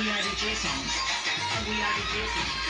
we are the Jasons. We are the Jasons.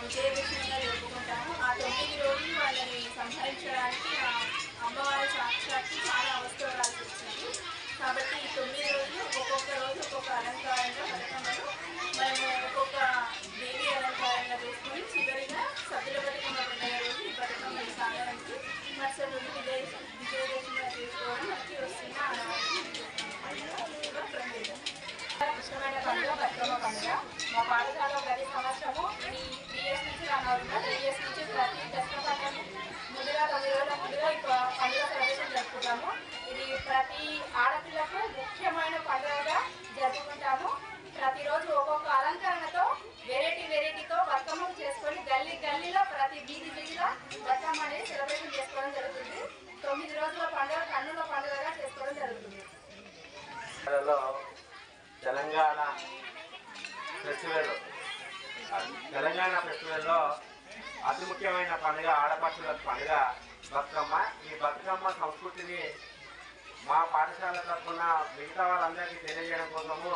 విజయదశమిగా జరుపుకుంటాము ఆ తొమ్మిది రోజులు వాళ్ళని సంహరించడానికి ఆ అమ్మవారి సాక్షాత్కి చాలా అవసరాలు వచ్చింది కాబట్టి ఈ తొమ్మిది రోజులు ఒక్కొక్క రోజు ఒక్కొక్క అలంకారంగా బతుకమ్మను మనము ఒక్కొక్క దేవి అలంకారంగా చేసుకుని చివరిగా సభ్యుల బతుకమ్మ పండుగ రోజు ఈ బతుకమ్మని సాగడానికి మరుసటి రోజు విజయ విజయదశమిగా చేసుకోవడం మనకి వస్తున్న ఆనవాయితీ ఇష్టమైన పండుగ బతుకమ్మ పండుగ. మా పాఠశాల ప్రతి సంవత్సరము ఈ ప్రతి ముందుగా తొమ్మిది రోజుల ముందుగా జరుపుకుంటాము ఇది ప్రతి ఆడపిల్లకు ముఖ్యమైన ప్రతిరోజు ఒక్కొక్క అలంకరణతో వెరైటీ వెరైటీతో చేసుకొని ప్రతి అనేది సెలబ్రేషన్ చేసుకోవడం జరుగుతుంది తొమ్మిది రోజుల పండుగ పండుగగా చేసుకోవడం జరుగుతుంది తెలంగాణ ఫెస్టివల్ తెలంగాణ ఫెస్టివల్లో అతి ముఖ్యమైన పండుగ ఆడపడుచుల పండుగ బతుకమ్మ. ఈ బతుకమ్మ సంస్కృతిని మా పాఠశాల తరఫున మిగతా వాళ్ళందరికీ తెలియజేయడం కోసము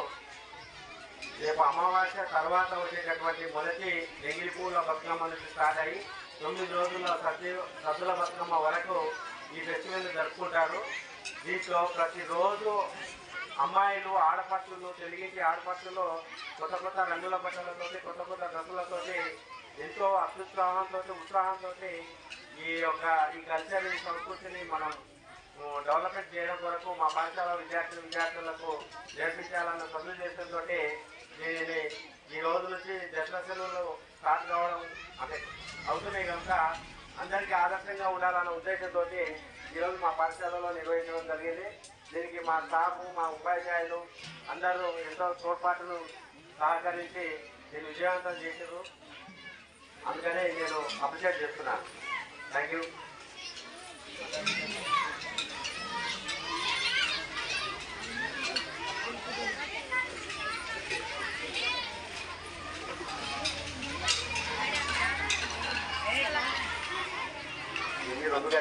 రేపు అమావాస్య తర్వాత వచ్చేటటువంటి మొదటి నెగిలి పూల బతుకమ్మ నుంచి స్టార్ట్ అయ్యి తొమ్మిది రోజుల సద్దు సద్దుల బతుకమ్మ వరకు ఈ ఫెస్టివల్ జరుపుకుంటారు. దీంట్లో ప్రతిరోజు అమ్మాయిలు ఆడపట్లను తెలిగించి ఆడపట్లలో కొత్త కొత్త రంగుల బట్టలతో కొత్త కొత్త డ్రెస్సులతోటి ఎంతో అత్యుత్సాహంతో ఉత్సాహంతో ఈ యొక్క ఈ కల్చర్ ఈ సంస్కృతిని మనం డెవలప్మెంట్ చేయడం కొరకు మా పాఠశాల విద్యార్థులు విద్యార్థులకు నేర్పించాలన్న సదుద్దేశంతో దీనిని ఈ రోజు నుంచి దశల సెలవులు స్టార్ట్ కావడం అంటే అవుతున్నాయి కనుక అందరికీ ఆదర్శంగా ఉండాలన్న ఉద్దేశంతో ఈరోజు మా పాఠశాలలో నిర్వహించడం జరిగింది. దీనికి మా స్టాఫ్ మా ఉపాధ్యాయులు అందరూ ఎంతో తోడ్పాటును సహకరించి దీన్ని విజయవంతం చేశారు. అందుకనే నేను అప్రిషియేట్ చేస్తున్నాను. థ్యాంక్ యూ రెండుగా